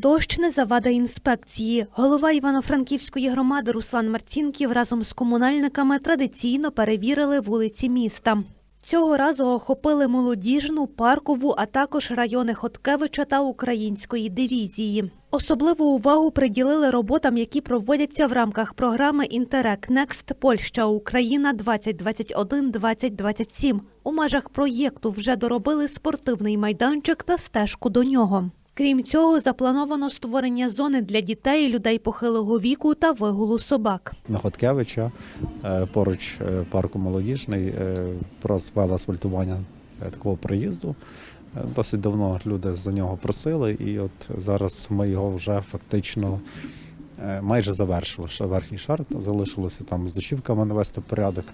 Дощ не завада інспекції. Голова Івано-Франківської громади Руслан Марцінків разом з комунальниками традиційно перевірили вулиці міста. Цього разу охопили молодіжну, паркову, а також райони Хоткевича та Української дивізії. Особливу увагу приділили роботам, які проводяться в рамках програми Інтерек Некст Польща Україна 2021-2027. У межах проєкту вже доробили спортивний майданчик та стежку до нього. Крім цього, заплановано створення зони для дітей, людей похилого віку та вигулу собак. на Хоткевича, е, поруч е, парку молодіжний, е, провели асфальтування е, такого проїзду. Е, Досить давно люди за нього просили, і от зараз ми його вже фактично е, майже завершили. Ще верхній шар залишилося там з дощівками навести порядок.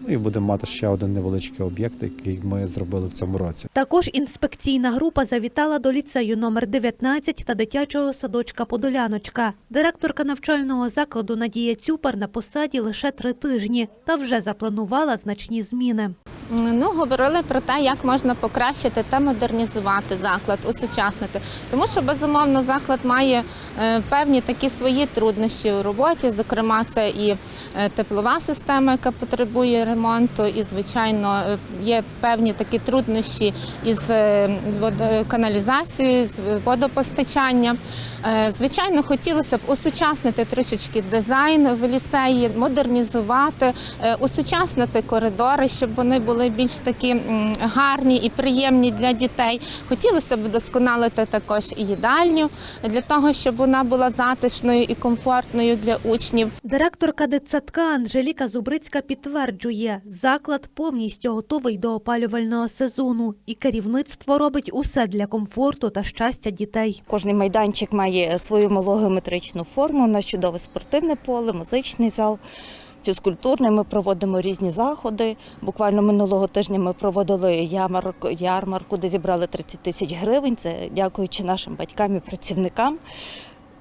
Ну і будемо мати ще один невеличкий об'єкт, який ми зробили в цьому році. Також інспекційна група завітала до ліцею номер 19 та дитячого садочка Подоляночка. Директорка навчального закладу Надія Цюпар на посаді лише три тижні та вже запланувала значні зміни. Ну, говорили про те, як можна покращити та модернізувати заклад, усучаснити. Тому що безумовно заклад має е, певні такі свої труднощі у роботі. Зокрема, це і е, теплова система, яка потребує ремонту, і звичайно е, є певні такі труднощі із каналізацією, з водопостачанням. Звичайно, хотілося б усучаснити трішечки дизайн в ліцеї, модернізувати, усучаснити коридори, щоб вони були більш такі гарні і приємні для дітей. Хотілося б вдосконалити також і їдальню для того, щоб вона була затишною і комфортною для учнів. Директорка дитсадка Анжеліка Зубрицька підтверджує, заклад повністю готовий до опалювального сезону, і керівництво робить усе для комфорту та щастя дітей. Кожний майданчик має свою малогеометричну форму. У нас чудове спортивне поле, музичний зал. Фізкультурний ми проводимо різні заходи. Буквально минулого тижня ми проводили ярмарку, ярмарку, де зібрали 30 тисяч гривень. Це дякуючи нашим батькам і працівникам.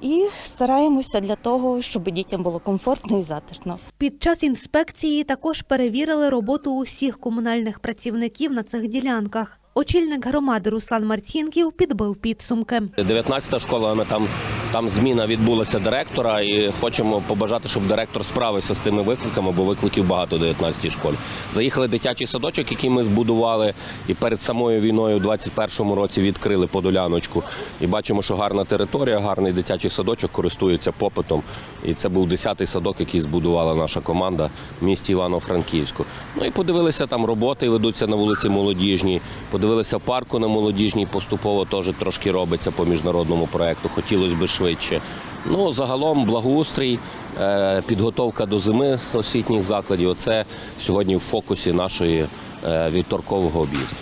І стараємося для того, щоб дітям було комфортно і затишно. Під час інспекції також перевірили роботу усіх комунальних працівників на цих ділянках. Очільник громади Руслан Марцінків підбив підсумки. 19 школа, ми там, там зміна відбулася директора і хочемо побажати, щоб директор справився з тими викликами, бо викликів багато у 19 школі. Заїхали дитячий садочок, який ми збудували, і перед самою війною у 21-му році відкрили подоляночку. І бачимо, що гарна територія, гарний дитячий садочок користується попитом. І це був 10-й садок, який збудувала наша команда в місті Івано-Франківську. Ну і подивилися, там роботи ведуться на вулиці Молодіжній. Подивилися парку на молодіжній, поступово теж трошки робиться по міжнародному проекту. Хотілося б швидше. Ну загалом благоустрій, е, підготовка до зими освітніх закладів. Це сьогодні в фокусі нашої е, вівторкового об'їзду.